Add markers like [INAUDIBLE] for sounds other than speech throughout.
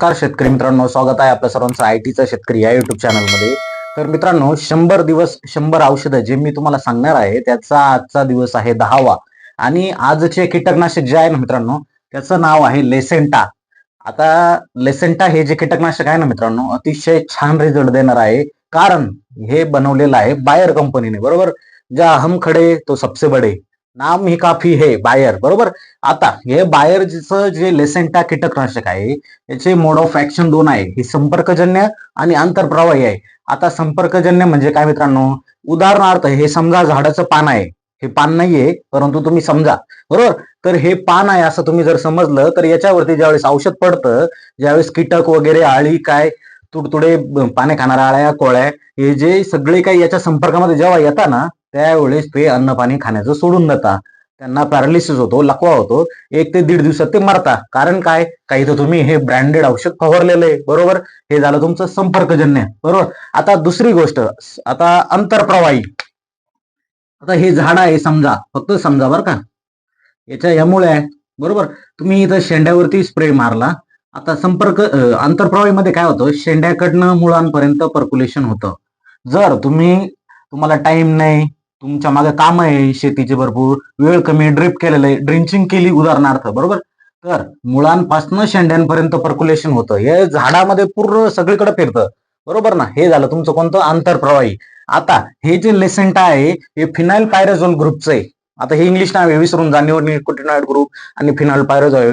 नमस्कार शेतकरी मित्रांनो स्वागत आहे आपल्या सर्वांचं आय टीचा शेतकरी या युट्यूब चॅनलमध्ये तर मित्रांनो शंभर दिवस शंभर औषधं जे मी तुम्हाला सांगणार आहे त्याचा आजचा दिवस आहे दहावा. आणि आजचे कीटकनाशक जे आहे ना मित्रांनो त्याचं नाव आहे लेसेंटा. आता लेसेंटा हे जे कीटकनाशक आहे ना मित्रांनो अतिशय छान रिझल्ट देणार आहे. कारण हे बनवलेलं आहे बायर कंपनीने बरोबर? ज्या हम खडे तो सबसे बडे. नाम ही काफी हे बायर बरोबर? आता हे बायरचं जे लेसेंटा कीटकनाशक आहे याचे मोड ऑफ ऍक्शन दोन आहे. ही संपर्कजन्य आणि आंतरप्रवाही आहे. आता संपर्कजन्य म्हणजे काय मित्रांनो? उदाहरणार्थ हे समजा झाडाचं पान आहे. हे पान नाहीये परंतु तुम्ही समजा बरोबर? तर हे पान आहे असं तुम्ही जर समजलं तर याच्यावरती ज्यावेळेस औषध पडतं ज्यावेळेस कीटक वगैरे आळी काय तुडतुडे पाने खाणाऱ्या आळ्या कोळ्या हे जे सगळे काही याच्या संपर्कामध्ये जेव्हा येतात ना त्यावेळेस ते अन्न पाणी खाण्याचं सोडून देता. त्यांना पॅरालिसिस होतो लकवा होतो. एक ते दीड दिवसात ते मरता. कारण काय? काही तर तुम्ही हे ब्रँडेड औषध फवारलेलं आहे. बरोबर? हे झालं तुमचं संपर्कजन्य. बरोबर? आता दुसरी गोष्ट आता अंतरप्रवाही. आता हे झाड आहे समजा. फक्त समजा बरं का. याच्या यामुळे आहे बरोबर? तुम्ही इथं शेंड्यावरती स्प्रे मारला. आता संपर्क आंतरप्रवाहीमध्ये काय होतं? शेंड्याकडनं मुळांपर्यंत पर्क्युलेशन होतं. जर तुम्ही तुम्हाला टाइम नाही तुमच्या मागे काम आहे शेतीचे भरपूर. वेळ कमी ड्रिप केलेलं आहे. ड्रिंचिंग केली उदाहरणार्थ बरोबर? तर मुळांपासून शेंड्यांपर्यंत पर्क्युलेशन होतं. हे झाडामध्ये पूर्ण सगळीकडे फिरतं. बरोबर ना? हे झालं तुमचं कोणतं? आंतरप्रवाही. आता हे जे लेसेंटा आहे हे फिनाईल पायराझोल ग्रुपचं आहे. आता हे इंग्लिश नाव आहे विसरून जा. निकोटिनॉइड ग्रुप आणि फिनाईल पायरेझॉल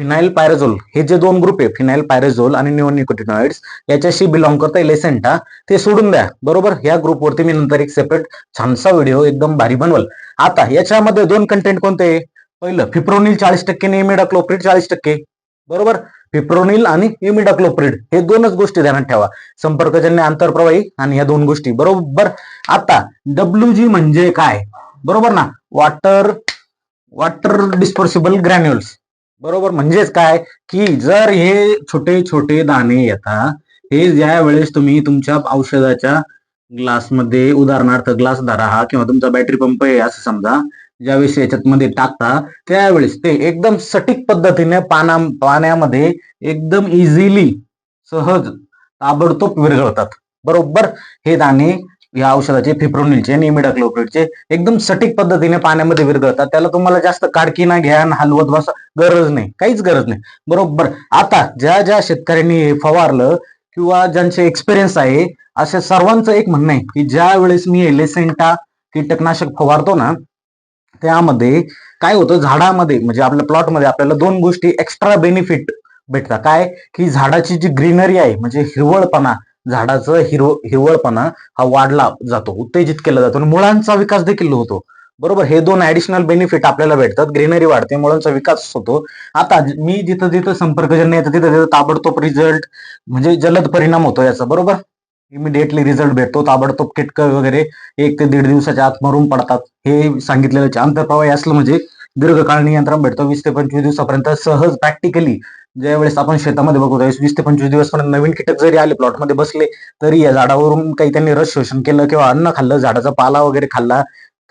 फिनाईल पायरेझोल. हे जे दोन ग्रुप आहे फिनाईल पायरेझोल आणि निओनिकोटिनॉइड्स याच्याशी बिलॉंग करता इलेसेंटा ते सोडून द्या. बरोबर? या ग्रुपवरती मी नंतर एक सेपरेट छानसा व्हिडिओ एकदम भारी बनवल. आता याच्यामध्ये दोन कंटेंट कोणते? पहिलं फिप्रोनिल चाळीस टक्के इमिडाक्लोप्रिड चाळीस टक्के. बरोबर? फिप्रोनिल आणि इमिडाक्लोप्रिड हे दोनच गोष्टी ध्यानात ठेवा. संपर्कजन्य आंतरप्रवाही आणि या दोन गोष्टी. बरोबर? आता डब्ल्यू जी म्हणजे काय? बरोबर ना? वॉटर वॉटर डिस्पोर्सिबल ग्रॅन्युअल्स बरोबर म्हणजेच काय? की जर हे छोटे छोटे दाणे येतात हे ज्या वेळेस तुम्ही तुमच्या औषधाच्या ग्लासमध्ये उदाहरणार्थ ग्लास धरा हा किंवा तुमचा बॅटरी पंप आहे असं समजा ज्यावेळेस याच्यात मध्ये टाकता त्यावेळेस ते एकदम सटीक पद्धतीने पाना पाण्यामध्ये एकदम इझिली सहज ताबडतोब विरघळतात. बरोबर? हे दाणे या औषधाचे फिप्रोनिलचे निमिडाक्लोप्रिडचे एकदम सटीक पद्धतीने पाण्यामध्ये विरघळतात. त्याला तुम्हाला जास्त काडकी ना घ्या हलवत बसा. गरज नाही. काहीच गरज नाही. बरोबर. आता ज्या ज्या शेतकऱ्यांनी फवारलं किंवा ज्यांचे एक्सपिरियन्स आहे अशा सर्वांचं एक म्हणणं आहे की ज्या वेळेस मी एलेसेंटा कीटकनाशक फवारतो ना त्यामध्ये काय होतं? झाडामध्ये म्हणजे आपल्या प्लॉटमध्ये आपल्याला दोन गोष्टी एक्स्ट्रा बेनिफिट भेटतात. काय? की झाडाची जी ग्रीनरी आहे म्हणजे हिरवळपणा झाडाचं हिरव हिरवळपणा हा वाढला जातो उत्तेजित केला जातो. आणि मुळांचा विकास देखील होतो. बरोबर? हे दोन ऍडिशनल बेनिफिट आपल्याला भेटतात. ग्रीनरी वाढते मुळांचा विकास होतो. आता मी जिथं जिथं संपर्कजन्य येतं तिथं तिथं ताबडतोब रिझल्ट म्हणजे जलद परिणाम होतो याचा. बरोबर? इमिडिएटली रिझल्ट भेटतो. ताबडतोब किटक वगैरे एक ते दीड दिवसाच्या आत मरून पडतात. हे सांगितलेलं आंतरप्रवाही असलं म्हणजे दीर्घकाळ नियंत्रण भेटतं. वीस ते पंचवीस दिवसापर्यंत सहज प्रॅक्टिकली ज्या वेळेस आपण शेतामध्ये बघतो वीस ते पंचवीस दिवसपर्यंत नवीन कीटक जरी आले प्लॉटमध्ये बसले तरी या झाडावरून काही त्यांनी रस शोषण केलं किंवा अन्न खाल्लं झाडाचा पाला वगैरे खाल्ला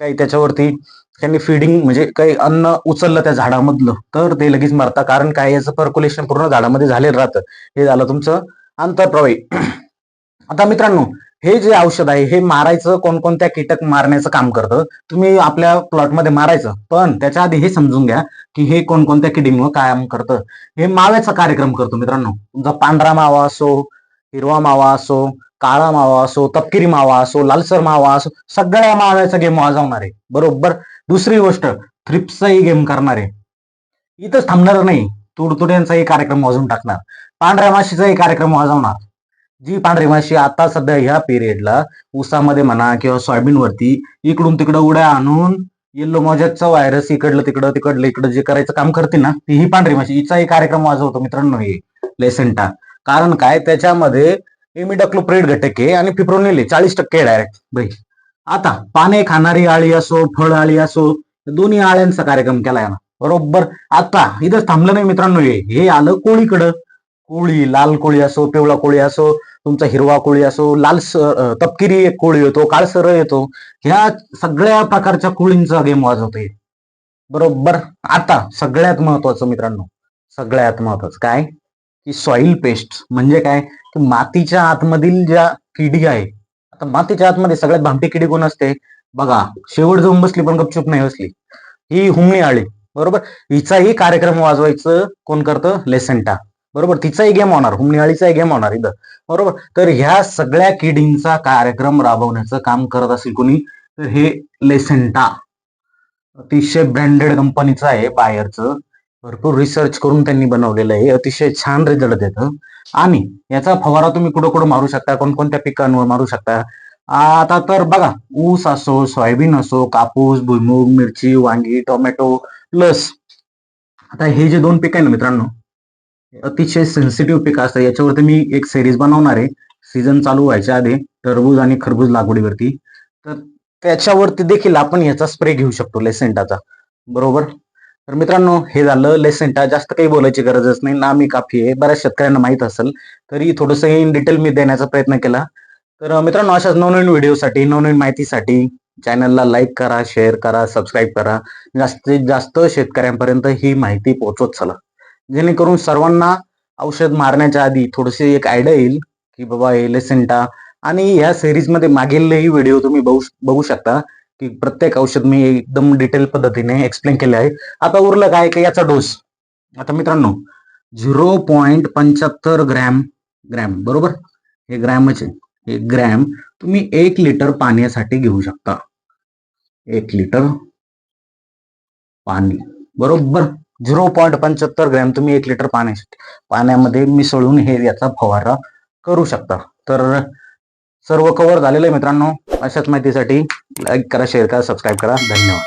काही त्याच्यावरती त्यांनी फिडिंग म्हणजे काही अन्न उचललं त्या झाडामधलं तर ते लगेच मरतात. कारण काय याचं पर्क्युलेशन पूर्ण झाडामध्ये झालेलं राहतं. हे झालं तुमचं आंतरप्रवाही [CLEARS THROAT] आता मित्रांनो हे जे औषध आहे हे मारायचं कोणकोणत्या कीटक मारण्याचं काम करतं तुम्ही आपल्या प्लॉटमध्ये मारायचं. पण त्याच्या आधी हे समजून घ्या की हे कोणकोणत्या किडीमुळे काम करतं. हे माव्याचा कार्यक्रम करतो मित्रांनो. तुमचा पांढरा मावा असो हिरवा मावा असो काळा मावा असो तपकिरी मावा असो लालसर मावा असो सगळ्या माव्याचा गेम वाजवणार. आहे बरोबर? दुसरी गोष्ट थ्रिप्सचाही गेम करणार. आहे इथंच थांबणार नाही. तुडतुड्यांचाही कार्यक्रम वाजवून टाकणार. पांढऱ्या माशीचाही कार्यक्रम वाजवणार. जी पांढरी माशी आता सध्या ह्या पिरियडला ऊसामध्ये म्हणा किंवा सोयाबीन वरती इकडून तिकडं उड्या आणून येल्लो मॉजेटचा व्हायरस इकडलं तिकडं तिकडलं इकडं जे करायचं काम करते ना ती ही पांढरी माशी हिचाही कार्यक्रम वाजवतो मित्रांनो हे लेसेंटा. कारण काय? त्याच्यामध्ये इमिडक्लोप्रिड घटक आहे आणि फिप्रोनिल चाळीस टक्के डायरेक्ट बाई आता पाने खाणारी आळी असो फळ आळी असो दोन्ही आळ्यांचा कार्यक्रम केलाय ना. बरोबर? आता इथं थांबलं नाही मित्रांनो हे आलं कोळीकडं. कोळी लाल कोळी असो पिवळा कोळी असो तुमचा हिरवा कोळी असो लाल तपकिरी एक कोळी येतो काळसर येतो ह्या सगळ्या प्रकारच्या कोळींचा गेम वाजवतोय. बरोबर? आता सगळ्यात महत्वाचं मित्रांनो सगळ्यात महत्वाचं काय? की सॉइल पेस्ट म्हणजे काय? की मातीच्या आतमधील ज्या किडी आहे आता मातीच्या आतमध्ये सगळ्यात भामटी किडी कोण असते? बघा शेवट जाऊन बसली पण गपचूप नाही बसली ही हुमणी आळी बरोबर? हिचाही कार्यक्रम वाजवायचं कोण करतं? लेसेंटा. बरोबर? तिचाही गेम होणार. हुमणी गेम होणार इथं. बरोबर? तर ह्या सगळ्या किडींचा कार्यक्रम राबवण्याचं काम करत असेल कोणी तर हे लेसेंटा. अतिशय ब्रँडेड कंपनीचं आहे बायरचं. भरपूर रिसर्च करून त्यांनी बनवलेलं आहे. अतिशय छान रिझल्ट देतं. आणि याचा फवारा तुम्ही कुठं कुठं मारू शकता? कोणकोणत्या पिकांवर मारू शकता? आता तर बघा ऊस असो सोयाबीन असो कापूस भुईमूग मिरची वांगी टोमॅटो लस. आता हे जे दोन पिक आहे ना मित्रांनो अतिशय सेन्सिटिव्ह पीक असतात. याच्यावरती मी एक सिरीज बनवणार आहे. सीझन चालू व्हायच्या आधी टरबूज आणि खरबूज लागवडीवरती. तर त्याच्यावरती देखील आपण याचा स्प्रे घेऊ शकतो लेसेंटाचा बरोबर? तर मित्रांनो हे झालं लेसेंटा जास्त काही बोलायची गरजच नाही. ना मी काफी आहे. बऱ्याच शेतकऱ्यांना माहीत असेल. तरी थोडंसं इन डिटेल मी देण्याचा प्रयत्न केला. तर मित्रांनो अशाच नवनवीन व्हिडिओसाठी नवनवीन माहितीसाठी चॅनलला लाईक करा शेअर करा सबस्क्राईब करा. जास्तीत जास्त शेतकऱ्यांपर्यंत ही माहिती पोहोचवत चला. जेणेकरून सर्वांना औषध मारण्याच्या आधी थोडीशी एक आयडिया येईल की बाबा हे लेसेंटा आणि ह्या सिरीजमध्ये मागीलही व्हिडिओ तुम्ही बघू बघू शकता की प्रत्येक औषध मी एकदम डिटेल पद्धतीने एक्सप्लेन केले आहे. आता उरलं काय की याचा डोस आता मित्रांनो झिरो पॉईंट पंच्याहत्तर ग्रॅम ग्रॅम बरोबर? हे ग्रॅमच आहे. हे ग्रॅम तुम्ही एक लिटर पाण्यासाठी घेऊ शकता. एक लिटर पाणी बरोबर? झिरो पॉईंट पंच्याहत्तर ग्रॅम तुम्ही एक लिटर पाण्यासाठी पाण्यामध्ये मिसळून हे याचा फवारा करू शकता. तर सर्व कव्हर झालेलं आहे मित्रांनो. अशाच माहितीसाठी लाईक करा शेअर करा सबस्क्राईब करा. धन्यवाद.